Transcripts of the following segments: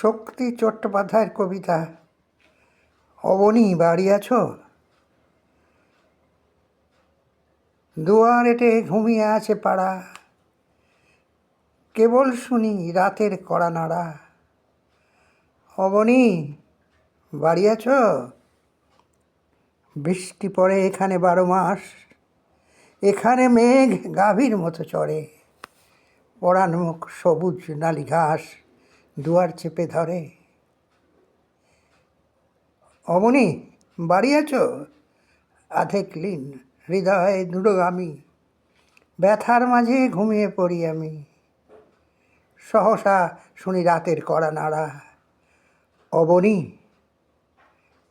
শক্তি চট্টোপাধ্যায়ের কবিতা। অবনী, বাড়ি আছো? দুয়ারেটে ঘুমিয়ে আছে পাড়া। কেবল শুনি রাতের কড়া নাড়া। অবনী, বাড়ি আছো? বৃষ্টি পড়ে এখানে বারো মাস। এখানে মেঘ গাভীর মতো চড়ে। পরাণ মুখ সবুজ নালি ঘাস। দুয়ার চেপে ধরে। অমনি, বাড়ি আছো? আধেক লীন, হৃদয় দূরগামী ব্যথার মাঝে ঘুমিয়ে পড়ি আমি। সহসা শুনি রাতের কড়া নাড়া। অবনী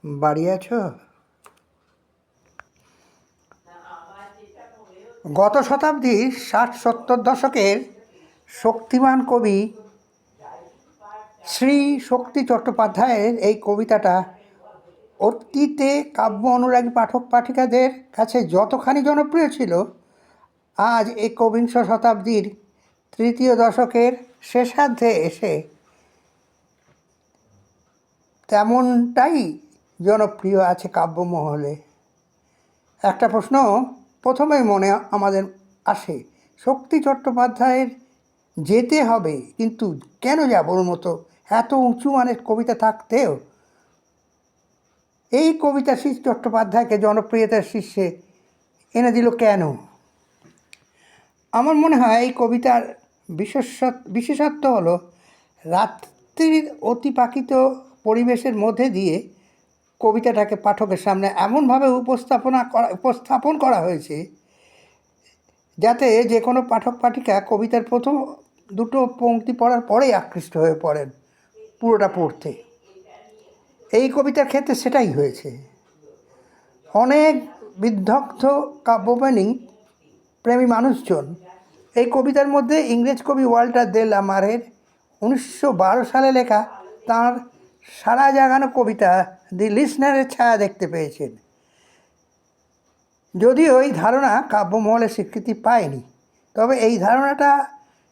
বাড়ি আছো? গত শতাব্দীর ষাট সত্তর দশকের শক্তিমান কবি শ্রী শক্তি চট্টোপাধ্যায়ের এই কবিতাটা অতীতে কাব্য অনুরাগী পাঠক পাঠিকাদের কাছে যতখানি জনপ্রিয় ছিল, আজ একবিংশ শতাব্দীর তৃতীয় দশকের শেষার্ধে এসে তেমনটাই জনপ্রিয় আছে কাব্যমহলে। একটা প্রশ্ন প্রথমেই মনে আমাদের আসে, শক্তি চট্টোপাধ্যায়ের যেতে হবে, কিন্তু কেন যাব ওর মতো এত উঁচু মানের কবিতা থাকতেও এই কবিতা শ্রী চট্টোপাধ্যায়কে জনপ্রিয়তার শীর্ষে এনে দিল কেন? আমার মনে হয় এই কবিতার বিশেষত বিশেষত্ব হলো রাত্রির অতিপাকিত পরিবেশের মধ্যে দিয়ে কবিতাটাকে পাঠকের সামনে এমনভাবে উপস্থাপনা করা উপস্থাপন করা হয়েছে যাতে যে কোনো পাঠক পাঠিকা কবিতার প্রথম দুটো পংক্তি পড়ার পরেই আকৃষ্ট হয়ে পড়েন। পুরোটা পড়তে। এই কবিতার ক্ষেত্রে সেটাই হয়েছে। অনেক বিদ্ধগ্ধ কাব্যপ্রেমী প্রেমী মানুষজন এই কবিতার মধ্যে ইংরেজ কবি ওয়াল্টার দে লামারের উনিশশো বারো সালে লেখা তাঁর সারা জাগানো কবিতা দি লিসনারের ছায়া দেখতে পেয়েছেন। যদিও এই ধারণা কাব্যমহলে স্বীকৃতি পায়নি, তবে এই ধারণাটা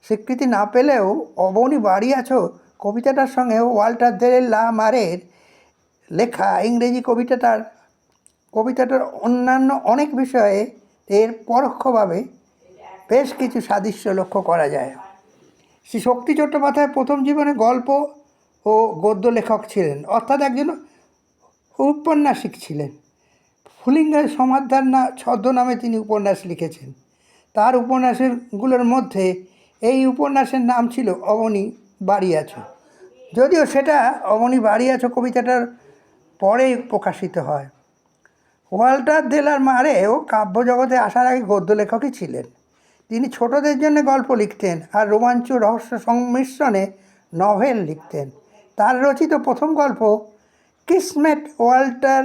স্বীকৃতি না পেলেও অবনী বাড়ি আছো কবিতাটার সঙ্গে ওয়াল্টার দে লা মারের লেখা ইংরেজি কবিতাটার কবিতাটার অন্যান্য অনেক বিষয়ে এর পরোক্ষভাবে বেশ কিছু সাদৃশ্য লক্ষ্য করা যায়। শ্রী শক্তি চট্টোপাধ্যায় প্রথম জীবনে গল্প ও গদ্য লেখক ছিলেন, অর্থাৎ একজন উপন্যাসিক ছিলেন। ফুলিঙ্গের সমাধান না ছদ্মনামে তিনি উপন্যাস লিখেছেন। তার উপন্যাসগুলোর মধ্যে এই উপন্যাসের নাম ছিল অবনী বাড়ি আছো যদিও সেটা অবনী বাড়ি আছো কবিতাটার পরে প্রকাশিত হয়। ওয়াল্টার দেলার মারেও কাব্য জগতে আসার আগে গদ্য লেখকই ছিলেন। তিনি ছোটদের জন্য গল্প লিখতেন আর রোমাঞ্চ রহস্য সংমিশ্রণে নভেল লিখতেন। তার রচিত প্রথম গল্প কিসমেট ওয়াল্টার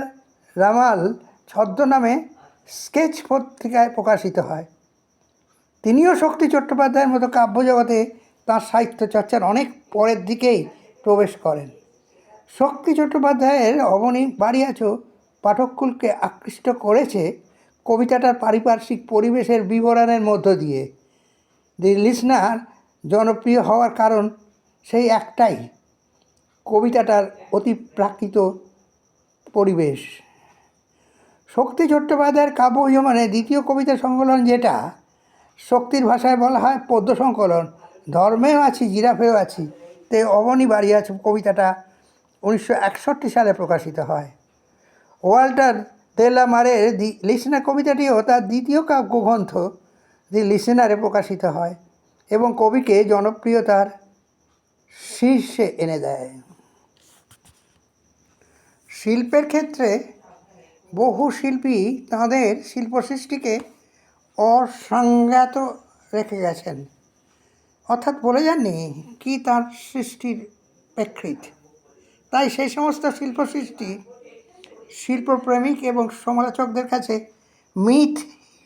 রামাল ছদ্মনামে স্কেচ পত্রিকায় প্রকাশিত হয়। তিনিও শক্তি চট্টোপাধ্যায়ের মতো কাব্যজগতে তাঁর সাহিত্য চর্চার অনেক পরের দিকেই প্রবেশ করেন। শক্তি চট্টোপাধ্যায়ের অবনী বাড়ি আছো পাঠককুলকে আকৃষ্ট করেছে কবিতাটার পারিপার্শ্বিক পরিবেশের বিবরণের মধ্য দিয়ে। দি লিসনার জনপ্রিয় হওয়ার কারণ সেই একটাই, কবিতাটার অতি প্রাকৃত পরিবেশ। শক্তি চট্টোপাধ্যায়ের কাব্য মানে দ্বিতীয় কবিতা সংকলন যেটা, শক্তির ভাষায় বলা হয় পদ্য সংকলন ধর্মেও আছি, জিরাফেও আছি। তে অবনী বাড়ি আছে কবিতাটা উনিশশো একষট্টি সালে প্রকাশিত হয়। ওয়াল্টার দেলা মারের দি লিসনার কবিতাটিও তার দ্বিতীয় কাব্যগ্রন্থ দি লিসনারে প্রকাশিত হয় এবং কবিকে জনপ্রিয়তার শীর্ষে এনে দেয়। শিল্পের ক্ষেত্রে বহু শিল্পী তাঁদের শিল্প সৃষ্টিকে অসংজ্ঞাত রেখে গেছেন। অর্থাৎ বলে যাননি কি তার সৃষ্টির প্রেক্ষিত। তাই সেই সমস্ত শিল্পসৃষ্টি শিল্পপ্রেমিক এবং সমালোচকদের কাছে মিথ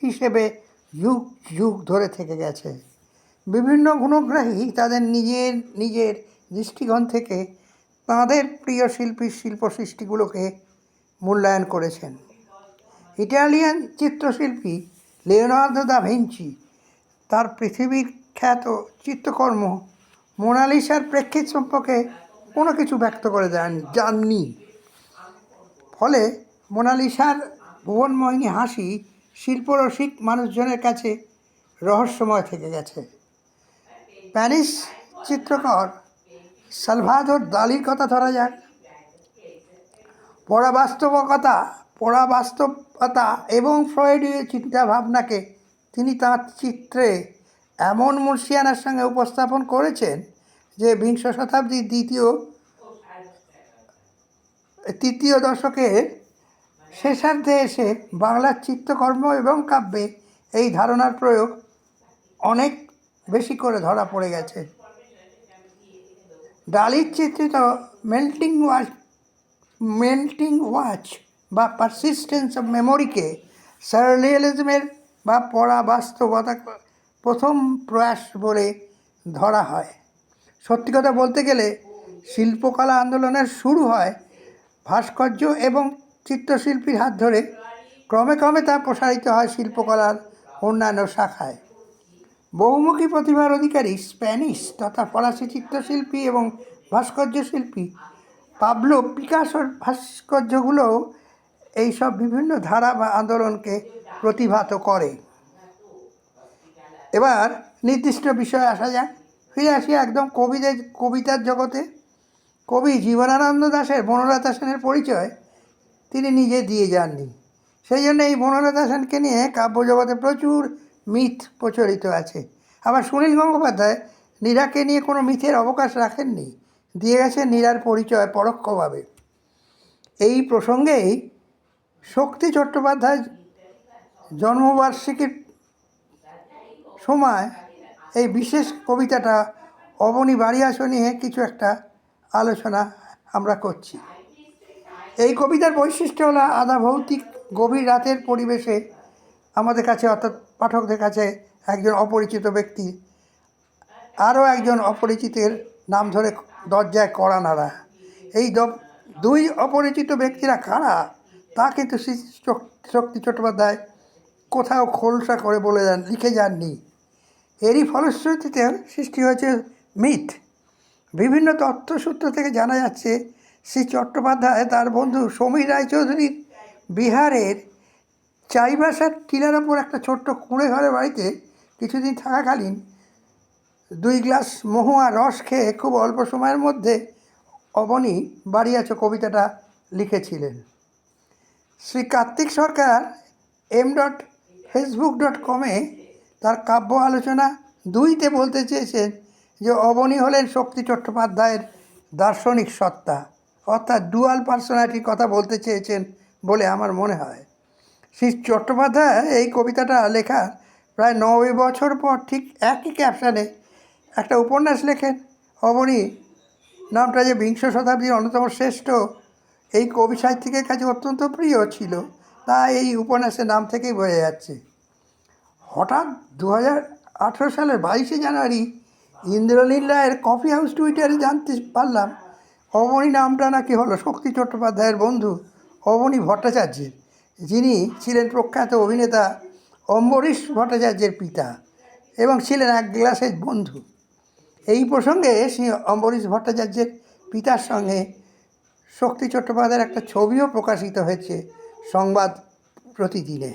হিসেবে যুগ যুগ ধরে থেকে গেছে। বিভিন্ন গুণগ্রাহী তাদের নিজের নিজের দৃষ্টিকোণ থেকে তাঁদের প্রিয় শিল্পীর শিল্প সৃষ্টিগুলোকে মূল্যায়ন করেছেন। ইটালিয়ান চিত্রশিল্পী লিওনার্দো দা ভিঞ্চি তার পৃথিবীর খ্যাত চিত্রকর্ম মোনালিসার প্রেক্ষিত সম্পর্কে কোনো কিছু ব্যক্ত করে দেন যাননি ফলে মোনালিসার ভুবনমোহিনী হাসি শিল্পরসিক মানুষজনের কাছে রহস্যময় থেকে গেছে। প্যারিস চিত্রকর সালভাদোর দালির কথা ধরা যাক। পরাবাস্তবকতা পরাবাস্তবতা এবং ফ্রয়েডীয় চিন্তাভাবনাকে তিনি তাঁর চিত্রে এমন মুর্শিয়ানার সঙ্গে উপস্থাপন করেছেন যে বিংশ শতাব্দীর দ্বিতীয়, তৃতীয় দশকের শেষার্ধে এসে বাংলার চিত্রকর্ম এবং কাব্যে এই ধারণার প্রয়োগ অনেক বেশি করে ধরা পড়ে গেছে। ডালির চিত্রিত মেল্টিং ওয়াচ মেল্টিং ওয়াচ বা পারসিস্টেন্স অফ মেমোরিকে সার্রিয়ালিজমের বা পড়া বাস্তবতা প্রথম প্রয়াস বলে ধরা হয়। সত্যি কথা বলতে গেলে শিল্পকলা আন্দোলনের শুরু হয় ভাস্কর্য এবং চিত্রশিল্পীর হাত ধরে। ক্রমে ক্রমে তা প্রসারিত হয় শিল্পকলার অন্যান্য শাখায়। বহুমুখী প্রতিভার অধিকারী স্প্যানিশ তথা ফরাসি চিত্রশিল্পী এবং ভাস্কর্য শিল্পী পাবলো পিকাসোর ভাস্কর্যগুলো এইসব বিভিন্ন ধারা বা আন্দোলনকে প্রতিভাত করে। এবার নির্দিষ্ট বিষয়ে আসা যাক। ফিরে আসি একদম কবিদের, কবিতার জগতে। কবি জীবনানন্দ দাশের, বনলতা সেনের পরিচয় তিনি নিজে দিয়ে যাননি। সেই জন্য এই বনলতা সেনকে নিয়ে কাব্যজগতে প্রচুর মিথ প্রচলিত আছে। আবার সুনীল গঙ্গোপাধ্যায় নীরাকে নিয়ে কোনো মিথের অবকাশ রাখেননি। দিয়ে গেছেন নীরার পরিচয় পরোক্ষভাবে। এই প্রসঙ্গেই শক্তি চট্টোপাধ্যায় জন্মবার্ষিকীর সময় এই বিশেষ কবিতাটা অবনী বাড়িয়াস নিয়ে কিছু একটা আলোচনা আমরা করছি। এই কবিতার বৈশিষ্ট্য হলো আধা ভৌতিক গভীর রাতের পরিবেশে আমাদের কাছে, অর্থাৎ পাঠকদের কাছে একজন অপরিচিত ব্যক্তি, আরও একজন অপরিচিতের নাম ধরে দরজায় কড়া নাড়া। এই দুই অপরিচিত ব্যক্তিরা কারা? তা কিন্তু শক্তি চট্টোপাধ্যায় কোথাও খোলসা করে বলে যান, লিখে যাননি। এরই ফলশ্রুতিতে সৃষ্টি হয়েছে মিথ। বিভিন্ন তথ্যসূত্র থেকে জানা যাচ্ছে, শ্রী চট্টোপাধ্যায় তার বন্ধু সমীর রায়চৌধুরীর বিহারের চাইবাসার টিলার ওপর একটা ছোট্ট কুঁড়ে ঘরের বাড়িতে কিছুদিন থাকাকালীন দুই গ্লাস মহুয়া রস খেয়ে খুব অল্প সময়ের মধ্যে অবনী বাড়িয়াছো কবিতাটা লিখেছিলেন। Shri Kartik Sarkar M dot Facebook dot কমে তার কাব্য আলোচনা দুইতে বলতে চেয়েছেন যে অবনী হলেন শক্তি চট্টোপাধ্যায়ের দার্শনিক সত্তা, অর্থাৎ ডুয়াল পার্সোনালিটির কথা বলতে চেয়েছেন বলে আমার মনে হয়। শ্রী চট্টোপাধ্যায় এই কবিতাটা লেখার প্রায় নব্বই বছর পর ঠিক একই ক্যাপশানে একটা উপন্যাস লেখেন। অবনী নামটা যে বিংশ শতাব্দীর অন্যতম শ্রেষ্ঠ এই কবি সাহিত্যিকের কাছে অত্যন্ত প্রিয় ছিল, তা এই উপন্যাসের নাম থেকেই বোঝা যাচ্ছে। হঠাৎ দু আঠেরো সালের বাইশে জানুয়ারি ইন্দ্রনীল রায়ের কফি হাউস টুইটারে জানতে পারলাম অবনী নামটা নাকি হলো শক্তি চট্টোপাধ্যায়ের বন্ধু অবনী ভট্টাচার্যের, যিনি ছিলেন প্রখ্যাত অভিনেতা অম্বরীশ ভট্টাচার্যের পিতা এবং ছিলেন এক গ্লাসের বন্ধু। এই প্রসঙ্গে শ্রী অম্বরীশ ভট্টাচার্যের পিতার সঙ্গে শক্তি চট্টোপাধ্যায়ের একটা ছবিও প্রকাশিত হয়েছে সংবাদ প্রতিদিনে।